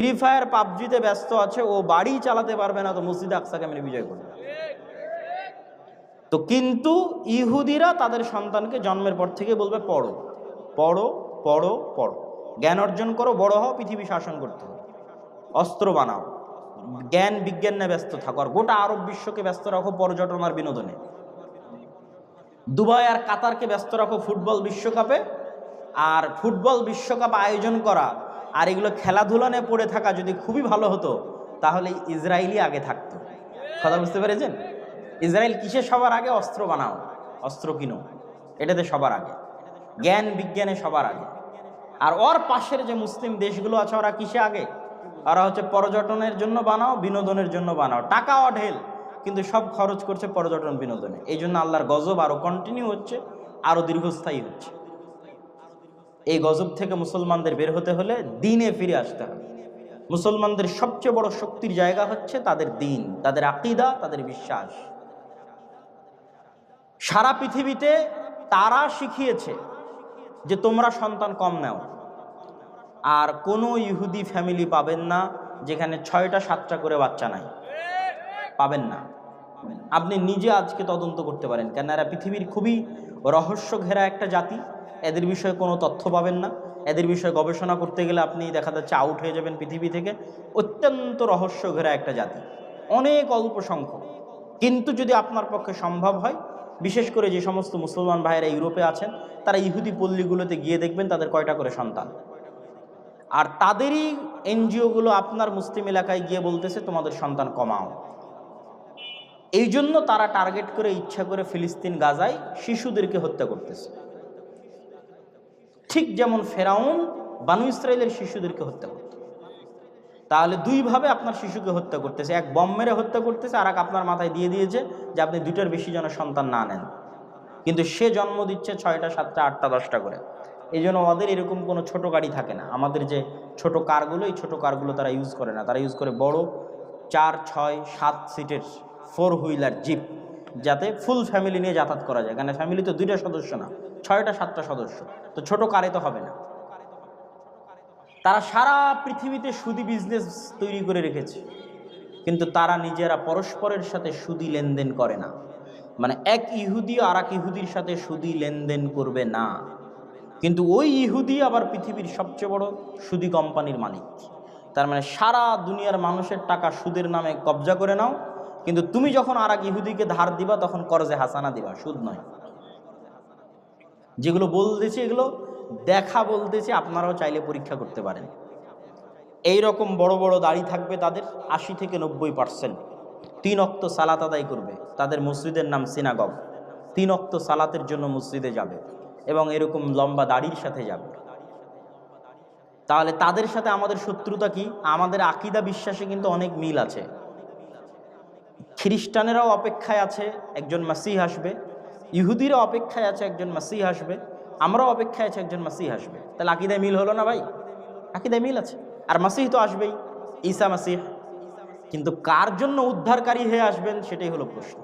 Free fire পাবজিতে ব্যস্ত আছে, ও বাড়ি চালাতে পারবে না, তো মসজিদ আকসাকে আমি বিজয় করবে। তো কিন্তু ইহুদিরা তাদের সন্তানকে জন্মের পর থেকে বলবে, পড়ো পড়ো পড়ো পড়ো। জ্ঞান অর্জন করো, বড় হও, পৃথিবী শাসন করতে হবে। অস্ত্র বানাও। জ্ঞান, বিজ্ঞান নিয়ে ব্যস্ত থাকো। আর গোটা আরব বিশ্বকে ব্যস্ত রাখো পর্যটন আর বিনোদনে। দুবাই আর কাতারকে ব্যস্ত রাখো ফুটবল বিশ্বকাপে। আর ফুটবল বিশ্বকাপ আয়োজন করা আর এগুলো খেলাধুলা নিয়ে পড়ে থাকা যদি খুবই ভালো হতো, তাহলে ইসরায়েলই আগে থাকতো। কথা বুঝতে পেরেছেন? ইসরায়েল কিসে সবার আগে? অস্ত্র বানাও, অস্ত্র কিনো। এটাতে সবার আগে। জ্ঞান বিজ্ঞানে সবার আগে। আর ওর পাশের যে মুসলিম দেশগুলো আছে, ওরা কিসে আগে? ওরা হচ্ছে পর্যটনের জন্য বানাও, বিনোদনের জন্য বানাও। টাকা অঢেল, কিন্তু সব খরচ করছে পর্যটন বিনোদনে। এই জন্য আল্লাহর গজব আরও কন্টিনিউ হচ্ছে আরও দীর্ঘস্থায়ী হচ্ছে। এই গজব থেকে মুসলমানদের বের হতে হলে দিনে ফিরে আসতে হবে। মুসলমানদের সবচেয়ে বড় শক্তির জায়গা হচ্ছে তাদের দিন, তাদের আকিদা, তাদের বিশ্বাস। সারা পৃথিবীতে তারা শিখিয়েছে যে তোমরা সন্তান কম নাও। আর কোনো ইহুদি ফ্যামিলি পাবেন না যেখানে ছয়টা, সাতটা করে বাচ্চা নাই। পাবেন না। আপনি নিজে আজকে তদন্ত করতে পারেন। কেন এরা পৃথিবীর খুবই রহস্য ঘেরা একটা জাতি। এদের বিষয়ে কোনো তথ্য পাবেন না। এদের বিষয়ে গবেষণা করতে গেলে আপনি দেখা যাচ্ছে আউট হয়ে যাবেন পৃথিবী থেকে। অত্যন্ত রহস্য ঘেরা একটা জাতি। অনেক অল্প সংখ্যক। কিন্তু যদি আপনার পক্ষে সম্ভব হয়, বিশেষ করে যে সমস্ত মুসলমান ভাইয়েরা ইউরোপে আছেন, তারা ইহুদি পল্লীগুলোতে গিয়ে দেখবেন তাদের কয়টা করে সন্তান। আর তাদেরই এনজিওগুলো আপনার মুসলিম এলাকায় গিয়ে বলতেছে, তোমাদের সন্তান কমাও। এই জন্য তারা টার্গেট করে ইচ্ছা করে ফিলিস্তিন গাজায় শিশুদেরকে হত্যা করতেছে। ঠিক যেমন ফেরাউন বানু ইসরায়েলের শিশুদেরকে হত্যা করত। তাহলে দুইভাবে আপনার শিশুকে হত্যা করতেছে। এক বম মেরে হত্যা করতেছে, আর এক আপনার মাথায় দিয়ে দিয়েছে যে আপনি দুইটার বেশি যেন সন্তান না নেন। কিন্তু সে জন্ম দিচ্ছে ছয়টা, সাতটা, আটটা, দশটা করে। এই জন্য ওদের এরকম কোনো ছোট গাড়ি থাকে না। আমাদের যে ছোট কারগুলো, এই ছোট কারগুলো তারা ইউজ করে না। তারা ইউজ করে বড় চার, ছয়, সাত সিটের ফোর হুইলার জিপ, যাতে ফুল ফ্যামিলি নিয়ে যাতায়াত করা যায়। কারণ ফ্যামিলি তো দুইটা সদস্য না, ছয়টা, সাতটা সদস্য। তো ছোট কারে তো হবে না। তারা সারা পৃথিবীতে সুদি বিজনেস তৈরি করে রেখেছে। কিন্তু তারা নিজেরা পরস্পরের সাথে সুদি লেনদেন করে না। মানে এক ইহুদি আর এক ইহুদির সাথে সুদি লেনদেন করবে না। কিন্তু ওই ইহুদি আবার পৃথিবীর সবচেয়ে বড় সুদি কোম্পানির মালিক। তার মানে সারা দুনিয়ার মানুষের টাকা সুদের নামে কবজা করে নাও কিন্তু তুমি যখন আর এক ইহুদিকে ধার দিবা, তখন করজে হাসানা দিবা, সুদ নয়। যেগুলো বলতেছি, এগুলো দেখা বলতেছে, আপনারাও চাইলে পরীক্ষা করতে পারেন। এই রকম বড় বড় দাড়ি থাকবে তাদের, আশি থেকে নব্বই পার্সেন্ট। তিন অক্ত সালাত আদায় করবে। তাদের মসজিদের নাম সিনাগব তিন অক্ত সালাতের জন্য মসজিদে যাবে এবং এরকম লম্বা দাড়ির সাথে যাবে। তাহলে তাদের সাথে আমাদের শত্রুতা কি? আমাদের আকিদা বিশ্বাসে কিন্তু অনেক মিল আছে। খ্রিস্টানেরাও অপেক্ষায় আছে, একজন মাসিহ আসবে। ইহুদিরা অপেক্ষায় আছে, একজন মাসিহ আসবে। আমরাও অপেক্ষায় আছে, একজন মাসিহ আসবে। তাহলে আকিদায় মিল হলো না ভাই? আকিদায় মিল আছে। আর মাসিহ তো আসবেই, ঈসা মাসিহ। কিন্তু কার জন্য উদ্ধারকারী হয়ে আসবেন সেটাই হলো প্রশ্ন।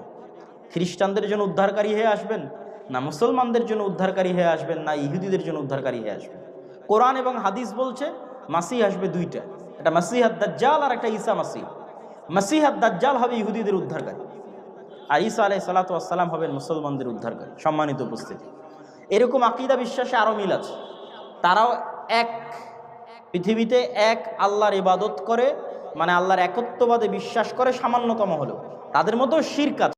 খ্রিস্টানদের জন্য উদ্ধারকারী হয়ে আসবেন, না মুসলমানদের জন্য উদ্ধারকারী হয়ে আসবেন, না ইহুদিদের জন্য উদ্ধারকারী হয়ে আসবেন? কোরআন এবং হাদিস বলছে, মাসিহ আসবে দুইটা। একটা মাসিহাত দাজ্জাল আর একটা ঈসা মাসিহ। মাসিহাত দাজ্জাল হবে ইহুদিদের উদ্ধারকারী। আর ঈসা আলাই সালাতাম হবেন মুসলমানদের উদ্ধারকারী। সম্মানিত উপস্থিতি। এরকম আকিদা বিশ্বাসে আরও মিল আছে। তারাও এক, পৃথিবীতে এক আল্লাহর ইবাদত করে মানে আল্লাহর একত্ববাদে বিশ্বাস করে সামান্যতম হলেও। তাদের মতো শিরকাত